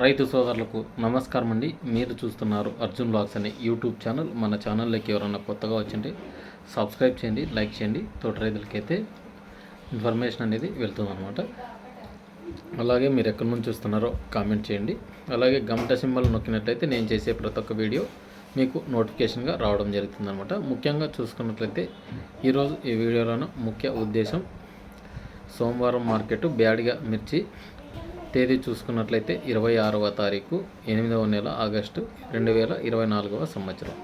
రైతు సోదరులకు నమస్కారం అండి. మీరు చూస్తున్నారు అర్జున్ బ్లాగ్స్ అనే యూట్యూబ్ ఛానల్. మన ఛానల్లోకి ఎవరైనా కొత్తగా వచ్చింటే సబ్స్క్రైబ్ చేయండి లైక్ చేయండి. తోట రైతులకైతే ఇన్ఫర్మేషన్ అనేది వెళ్తుందన్నమాట. అలాగే మీరు ఎక్కడి నుంచి చూస్తున్నారో కామెంట్ చేయండి. అలాగే గమట సింబల్ నొక్కినట్లయితే నేను చేసే ప్రతి ఒక్క వీడియో మీకు నోటిఫికేషన్గా రావడం జరుగుతుందన్నమాట. ముఖ్యంగా చూసుకున్నట్లయితే ఈరోజు ఈ వీడియోలోన ముఖ్య ఉద్దేశం సోమవారం మార్కెట్ బ్యాడ్గా మిర్చి తేదీ చూసుకున్నట్లయితే ఇరవై ఆరవ తారీఖు ఎనిమిదవ నెల ఆగస్టు రెండు వేల ఇరవై నాలుగవ సంవత్సరం.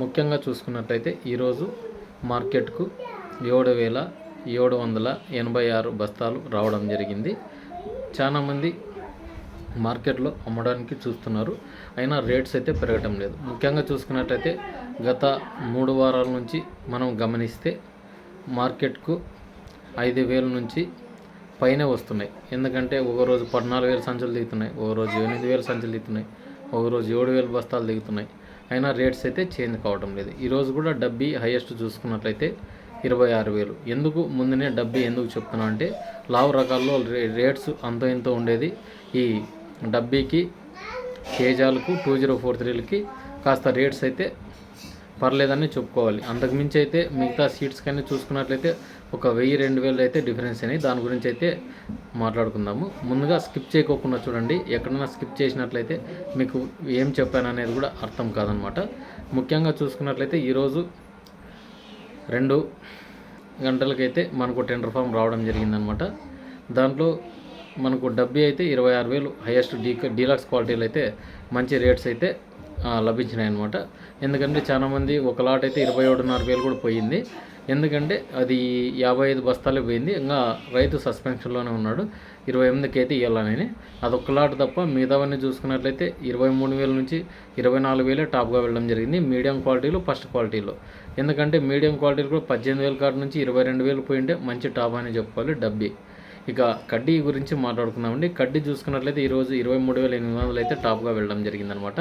ముఖ్యంగా చూసుకున్నట్లయితే ఈరోజు మార్కెట్కు ఏడు వేల ఏడు వందల ఎనభై ఆరు బస్తాలు రావడం జరిగింది. చాలామంది మార్కెట్లో అమ్మడానికి చూస్తున్నారు. అయినా రేట్స్ అయితే పెరగటం లేదు. ముఖ్యంగా చూసుకున్నట్లయితే గత మూడు వారాల నుంచి మనం గమనిస్తే మార్కెట్కు ఐదు వేల నుంచి పైనే వస్తున్నాయి. ఎందుకంటే ఒక రోజు పద్నాలుగు వేల సంచులు దిగుతున్నాయి ఒక రోజు ఎనిమిది వేల సంచులు దిగుతున్నాయి ఒక రోజు ఏడు వేల బస్తాలు దిగుతున్నాయి. అయినా రేట్స్ అయితే చేంజ్ కావడం లేదు. ఈరోజు కూడా డబ్బీ హైయెస్ట్ చూసుకున్నట్లయితే ఇరవై ఆరు వేలు. ఎందుకు? ముందునే డబ్బీ ఎందుకు చెప్తున్నా అంటే లావు రకాల్లో రే రేట్స్ అంత ఇంత ఉండేది. ఈ డబ్బీకి కేజాలకు టూ జీరో ఫోర్ త్రీలకి కాస్త రేట్స్ అయితే పర్లేదని చెప్పుకోవాలి. అంతకుమించి అయితే మిగతా సీట్స్ కానీ చూసుకున్నట్లయితే ఒక వెయ్యి రెండు వేలు అయితే డిఫరెన్స్ అయినాయి. దాని గురించి అయితే మాట్లాడుకుందాము. ముందుగా స్కిప్ చేయకోకుండా చూడండి. ఎక్కడైనా స్కిప్ చేసినట్లయితే మీకు ఏం చెప్పాను అనేది కూడా అర్థం కాదనమాట. ముఖ్యంగా చూసుకున్నట్లయితే ఈరోజు రెండు గంటలకైతే మనకు టెండర్ ఫామ్ రావడం జరిగిందనమాట. దాంట్లో మనకు డబ్బీ అయితే ఇరవై ఆరు వేలు హైయెస్ట్ డీ డీలక్స్ క్వాలిటీలు అయితే మంచి రేట్స్ అయితే లభించినాయి అనమాట ఎందుకంటే చాలామంది ఒక లాట్ అయితే ఇరవై ఒకటిన్నర వేలు కూడా పోయింది. ఎందుకంటే అది యాభై ఐదు బస్తాలే పోయింది. ఇంకా రైతు సస్పెన్షన్లోనే ఉన్నాడు. ఇరవై ఎనిమిదికి అయితే ఇవ్వాలని అదొక లాట్ తప్ప మిగతావన్నీ చూసుకున్నట్లయితే ఇరవై మూడు వేల నుంచి ఇరవై నాలుగు వేలే టాప్గా వెళ్ళడం జరిగింది. మీడియం క్వాలిటీలో ఫస్ట్ క్వాలిటీలో. ఎందుకంటే మీడియం క్వాలిటీలో కూడా పద్దెనిమిది వేల కాడ నుంచి ఇరవై రెండు వేలు పోయింటే మంచి టాప్ అని చెప్పుకోవాలి డబ్బీ. ఇక కడ్డీ గురించి మాట్లాడుకున్నామండి. కడ్డీ చూసుకున్నట్లయితే ఈరోజు ఇరవై మూడు వేల ఎనిమిది వందలు అయితే టాప్గా వెళ్ళడం జరిగిందనమాట.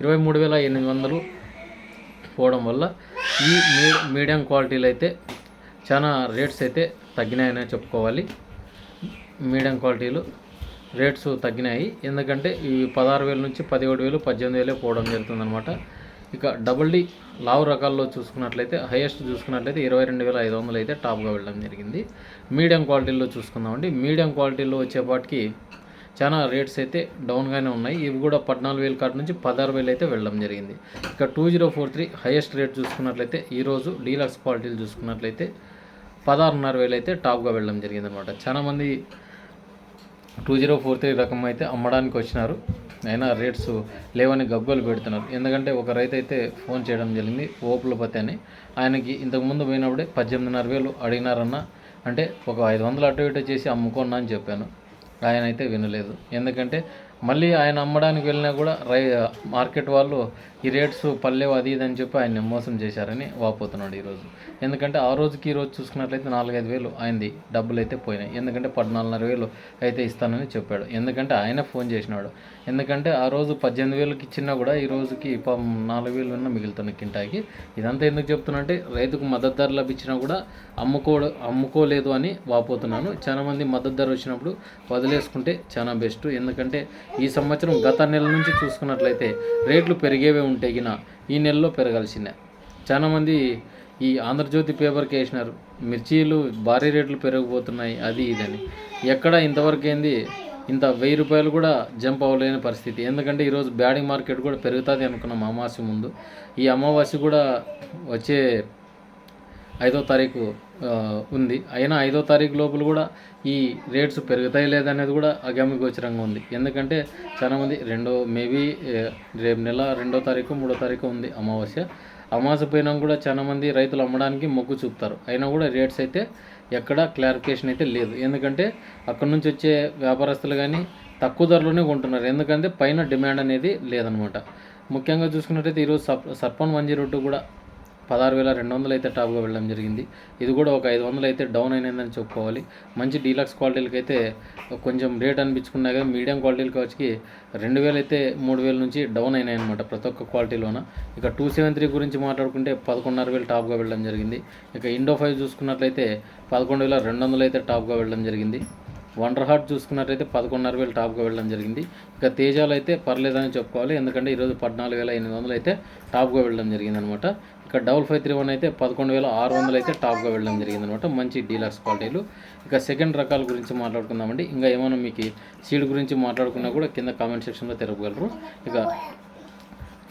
ఇరవై మూడు వేల ఎనిమిది వందలు పోవడం వల్ల ఈ మీడియం క్వాలిటీలు అయితే చాలా రేట్స్ అయితే తగ్గినాయనే చెప్పుకోవాలి. మీడియం క్వాలిటీలు రేట్స్ తగ్గినాయి. ఎందుకంటే ఈ పదహారు వేల నుంచి పదిహేడు వేలు పద్దెనిమిది వేలు పోవడం జరుగుతుందన్నమాట ఇక డబుల్ డీ లావు రకాల్లో చూసుకున్నట్లయితే హైయెస్ట్ చూసుకున్నట్లయితే ఇరవై రెండు వేల ఐదు వందలు అయితే టాప్గా వెళ్ళడం జరిగింది. మీడియం క్వాలిటీలో చూసుకుందామండి. మీడియం క్వాలిటీలో వచ్చేపాటికి చాలా రేట్స్ అయితే డౌన్గానే ఉన్నాయి. ఇవి కూడా పద్నాలుగు వేల కాటి నుంచి పదహారు వేలు అయితే వెళ్ళడం జరిగింది. ఇక two zero four three highest rate చూసుకున్నట్లయితే ఈరోజు డీలక్స్ క్వాలిటీలు చూసుకున్నట్లయితే పదహారున్నర వేలు అయితే టాప్గా వెళ్ళడం జరిగింది అనమాట చాలామంది టూ జీరో ఫోర్ త్రీ రకం అయితే అమ్మడానికి వచ్చినారు. అయినా రేట్స్ లేవని గగ్గోలు పెడుతున్నారు. ఎందుకంటే ఒక రైతు అయితే ఫోన్ చేయడం జరిగింది ఓపులపతి అని. ఆయనకి ఇంతకుముందు పోయినప్పుడే పద్దెనిమిదిన్నర వేలు అడిగినారన్న అంటే ఒక ఐదు వందలు అటు ఇటు చేసి అమ్ముకున్నా అని చెప్పాను. ఆయన అయితే వినలేదు. ఎందుకంటే మళ్ళీ ఆయన అమ్మడానికి వెళ్ళినా కూడా రై మార్కెట్ వాళ్ళు ఈ రేట్స్ పల్లె అది ఇది అని చెప్పి ఆయన మోసం చేశారని వాపోతున్నాడు ఈరోజు. ఎందుకంటే ఆ రోజుకి ఈ రోజు చూసుకున్నట్లయితే నాలుగైదు వేలు ఆయనది డబ్బులు అయితే పోయినాయి. ఎందుకంటే పద్నాలుగున్నర వేలు అయితే ఇస్తానని చెప్పాడు. ఎందుకంటే ఆయన ఫోన్ చేసినాడు. ఎందుకంటే ఆ రోజు పద్దెనిమిది వేలకి ఇచ్చినా కూడా ఈ రోజుకి నాలుగు వేలు ఉన్న మిగులుతుంది కింటాకి ఇదంతా ఎందుకు చెప్తున్నా అంటే రైతుకు మద్దతు ధర లభించినా కూడా అమ్ముకో అమ్ముకోలేదు అని వాపోతున్నాను. చాలా మంది మద్దతు ధర వచ్చినప్పుడు వదిలేసుకుంటే చాలా బెస్ట్. ఎందుకంటే ఈ సంవత్సరం గత నెల నుంచి చూసుకున్నట్లయితే రేట్లు పెరిగేవే ఉంటే గిన ఈ నెలలో పెరగాల్సిందే. చాలామంది ఈ ఆంధ్రజ్యోతి పేపర్కి వేసినారు మిర్చీలు భారీ రేట్లు పెరిగిపోతున్నాయి అది ఇదని ఎక్కడ ఇంతవరకు ఏంది? ఇంత వెయ్యి రూపాయలు కూడా జంప్ అవ్వలేని పరిస్థితి. ఎందుకంటే ఈరోజు బ్యాడింగ్ మార్కెట్ కూడా పెరుగుతుంది అనుకున్నాం అమావాస్య ముందు. ఈ అమావాస్య కూడా వచ్చే ఐదో తారీఖు ఉంది. అయినా ఐదో తారీఖు లోపల కూడా ఈ రేట్స్ పెరుగుతాయి లేదనేది కూడా అగమ్యగోచరంగా ఉంది. ఎందుకంటే చాలామంది రెండో మేబీ రేపు నెల రెండో తారీఖు మూడో తారీఖు ఉంది అమావాస్య. అమావాస్య పోయినా కూడా చాలామంది రైతులు అమ్మడానికి మొగ్గు చూపుతారు. అయినా కూడా రేట్స్ అయితే ఎక్కడ క్లారిఫికేషన్ అయితే లేదు. ఎందుకంటే అక్కడ నుంచి వచ్చే వ్యాపారస్తులు కానీ తక్కువ ధరలోనే కొంటున్నారు. ఎందుకంటే పైన డిమాండ్ అనేది లేదనమాట. ముఖ్యంగా చూసుకున్నట్టయితే ఈరోజు సప్ సర్పన్ వన్ జీరో టూ కూడా పదహారు వేల రెండు వందలు అయితే టాప్గా వెళ్ళడం జరిగింది. ఇది కూడా ఒక ఐదు వందలు అయితే డౌన్ అయినదని చెప్పుకోవాలి. మంచి డీలక్స్ క్వాలిటీలకి అయితే కొంచెం రేట్ అనిపించుకున్నా కానీ మీడియం క్వాలిటీలకి వచ్చి రెండు వేలు అయితే మూడు వేల నుంచి డౌన్ అయినాయి అనమాట ప్రతి ఒక్క క్వాలిటీలోన ఇక టూ సెవెన్ త్రీ గురించి మాట్లాడుకుంటే పదకొండున్నర వేలు టాప్గా వెళ్ళడం జరిగింది. ఇక ఇండో ఫైవ్ చూసుకున్నట్లయితే పదకొండు వేల రెండు వందలు అయితే టాప్గా వెళ్ళడం జరిగింది. వండర్ హార్ట్ చూసుకున్నట్టయితే పదకొండున్నర వేలు టాప్గా వెళ్ళడం జరిగింది. ఇక తేజాలు అయితే పర్లేదని చెప్పుకోవాలి. ఎందుకంటే ఈరోజు పద్నాలుగు వేల ఎనిమిది వందలు అయితే టాప్గా వెళ్ళడం జరిగింది అనమాట ఇక డబుల్ ఫైవ్ త్రీ వన్ అయితే పదకొండు వేల ఆరు వందలు అయితే టాప్గా వెళ్ళడం జరిగింది అనమాట మంచి డీలక్స్ క్వాలిటీలు. ఇక సెకండ్ రకాల గురించి మాట్లాడుకుందామండి. ఇంకా ఏమైనా మీకు సీడ్ గురించి మాట్లాడుకున్నా కూడా కింద కామెంట్ సెక్షన్లో తెరపగలరు ఇక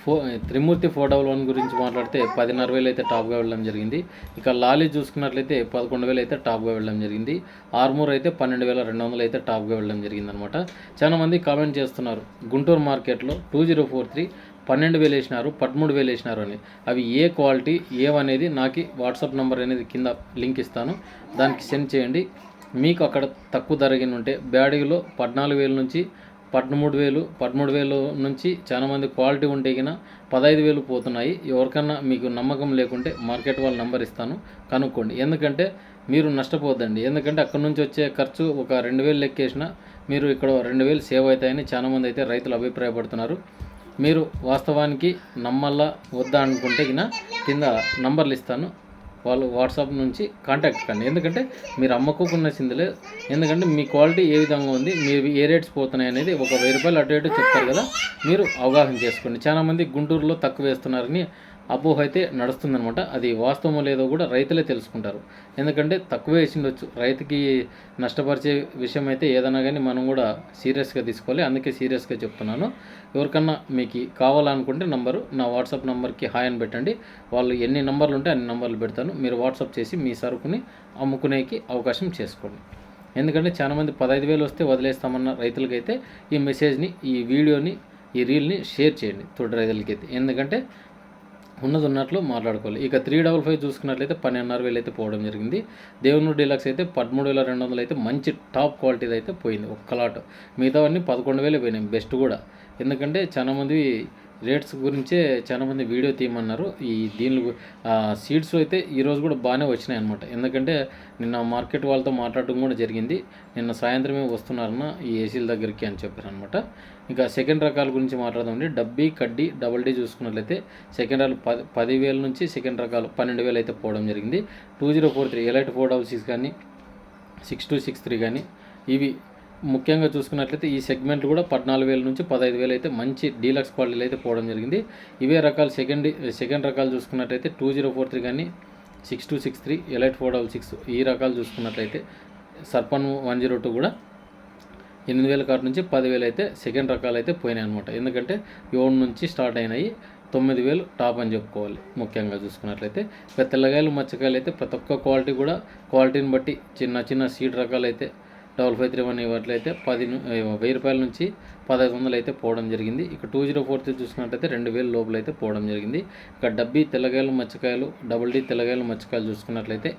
ఫో త్రిమూర్తి ఫోర్ డబల్ వన్ గురించి మాట్లాడితే పదిన్నర వేలు అయితే టాప్గా వెళ్ళడం జరిగింది. ఇక లాలీ చూసుకున్నట్లయితే పదకొండు వేలు అయితే టాప్గా వెళ్ళడం జరిగింది. ఆర్మూర్ అయితే పన్నెండు వేల రెండు వందలు అయితే టాప్గా వెళ్ళడం జరిగింది అనమాట చాలా మంది కామెంట్ చేస్తున్నారు. గుంటూరు మార్కెట్లో టూ జీరో ఫోర్ త్రీ పన్నెండు వేలు వేసినారు పదమూడు వేలు వేసినారు అని. అవి ఏ క్వాలిటీ ఏవనేది నాకు వాట్సాప్ నెంబర్ అనేది కింద లింక్ ఇస్తాను. దానికి సెండ్ చేయండి. మీకు అక్కడ తక్కువ ధరగిన ఉంటే బ్యాడీలో పద్నాలుగు వేల నుంచి పదమూడు వేలు పదమూడు వేలు నుంచి చాలా మంది క్వాలిటీ ఉంటే కన్నా పదహైదు వేలు పోతున్నాయి. ఎవరికన్నా మీకు నమ్మకం లేకుంటే మార్కెట్ వాళ్ళ నంబర్ ఇస్తాను కనుక్కోండి. ఎందుకంటే మీరు నష్టపోద్దండి. ఎందుకంటే అక్కడ నుంచి వచ్చే ఖర్చు ఒక రెండు వేలు లెక్కేసిన మీరు ఇక్కడ రెండు వేలు సేవ్ అవుతాయని చాలామంది అయితే రైతులు అభిప్రాయపడుతున్నారు. మీరు వాస్తవానికి నమ్మల్లా వద్దా అనుకుంటే కిన కింద నంబర్లు ఇస్తాను. వాళ్ళు వాట్సాప్ నుంచి కాంటాక్ట్ కండి. ఎందుకంటే మీరు అమ్ముకోకుండా సిందులే. ఎందుకంటే మీ క్వాలిటీ ఏ విధంగా ఉంది మీరు ఏ రేట్స్ పోతున్నాయి అనేది ఒక వెయ్యి రూపాయలు అటు ఇటు చెప్తారు కదా. మీరు అవగాహన చేసుకోండి. చాలామంది గుంటూరులో తక్కువ వేస్తున్నారని అపోహ అయితే నడుస్తుందనమాట అది వాస్తవమో లేదో కూడా రైతులే తెలుసుకుంటారు. ఎందుకంటే తక్కువ వేసిండొచ్చు. రైతుకి నష్టపరిచే విషయం అయితే ఏదైనా కానీ మనం కూడా సీరియస్గా తీసుకోవాలి. అందుకే సీరియస్గా చెప్తున్నాను. ఎవరికన్నా మీకు కావాలనుకుంటే నంబరు నా వాట్సాప్ నెంబర్కి హాయ్ అని పెట్టండి. వాళ్ళు ఎన్ని నంబర్లు ఉంటే అన్ని నంబర్లు పెడతాను. మీరు వాట్సాప్ చేసి మీ సరుకుని అమ్ముకునేకి అవకాశం చేసుకోండి. ఎందుకంటే చాలామంది పదహైదు వేలు వస్తే వదిలేస్తామన్న రైతులకైతే ఈ మెసేజ్ని ఈ వీడియోని ఈ రీల్ని షేర్ చేయండి తోటి రైతులకైతే. ఎందుకంటే ఉన్నది ఉన్నట్లు మాట్లాడుకోవాలి. ఇక త్రీ డబల్ ఫైవ్ చూసుకున్నట్లయితే పన్నెండున్నర వేలు అయితే పోవడం జరిగింది. దేవునూరు డీలక్స్ అయితే పదమూడు వేల రెండు వందలు అయితే మంచి టాప్ క్వాలిటీది అయితే పోయింది ఒక్క లాట్. మిగతావన్నీ పదకొండు వేలే పోయినాయి బెస్ట్ కూడా. ఎందుకంటే చాలామంది రేట్స్ గురించే చాలామంది వీడియో తీయమన్నారు. ఈ దీనిలో సీడ్స్ అయితే ఈరోజు కూడా బాగానే వచ్చినాయి అనమాట ఎందుకంటే నిన్న మార్కెట్ వాళ్ళతో మాట్లాడడం కూడా జరిగింది. నిన్న సాయంత్రమే వస్తున్నారన్న ఈ ఏసీల దగ్గరికి అని చెప్పారు అనమాట ఇంకా సెకండ్ రకాల గురించి మాట్లాడదామండి. డబ్బీ కడ్డీ డబల్ డీ చూసుకున్నట్లయితే సెకండ్ రకాలు పది పదివేల నుంచి సెకండ్ రకాలు పన్నెండు వేలు అయితే పోవడం జరిగింది. Two zero four three elite four double six కానీ సిక్స్ టూ సిక్స్ త్రీ కానీ ఇవి ముఖ్యంగా చూసుకున్నట్లయితే ఈ సెగ్మెంట్ కూడా పద్నాలుగు వేల నుంచి పదహైదు వేలు అయితే మంచి డీలక్స్ క్వాలిటీలు అయితే పోవడం జరిగింది. ఇవే రకాలు సెకండ్ సెకండ్ రకాలు చూసుకున్నట్లయితే టూ జీరో ఫోర్ త్రీ కానీ six two six three elite four double six ఈ రకాలు చూసుకున్నట్లయితే సర్పన్ వన్ జీరో టూ కూడా ఎనిమిది వేల కాటు నుంచి పదివేలు అయితే సెకండ్ రకాలు అయితే పోయినాయి అనమాట ఎందుకంటే ఏడు నుంచి స్టార్ట్ అయినాయి. తొమ్మిది వేలు టాప్ అని చెప్పుకోవాలి ముఖ్యంగా చూసుకున్నట్లయితే. ఇక తెల్లగాయలు మచ్చకాయలు అయితే ప్రతి ఒక్క క్వాలిటీ కూడా క్వాలిటీని బట్టి చిన్న చిన్న సీడ్ రకాలు అయితే డబల్ ఫైవ్ త్రీ వన్ ఇవ్వట్లయితే పది వెయ్యి రూపాయల నుంచి పదహైదు వందలు అయితే పోవడం జరిగింది. ఇక టూ జీరో ఫోర్ త్రీ చూసుకున్నట్లయితే రెండు వేల లోపల అయితే పోవడం జరిగింది. ఇక డబ్బీ తెల్లగాయలు మచ్చకాయలు డబుల్ డీ తెల్లగాయలు మచ్చకాయలు చూసుకున్నట్లయితే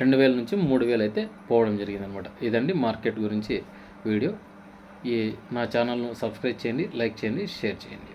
రెండు వేల నుంచి మూడు వేలు అయితే పోవడం జరిగింది అనమాట ఇదండి మార్కెట్ గురించి వీడియో. ఈ నా ఛానల్ను సబ్స్క్రైబ్ చేయండి లైక్ చేయండి షేర్ చేయండి.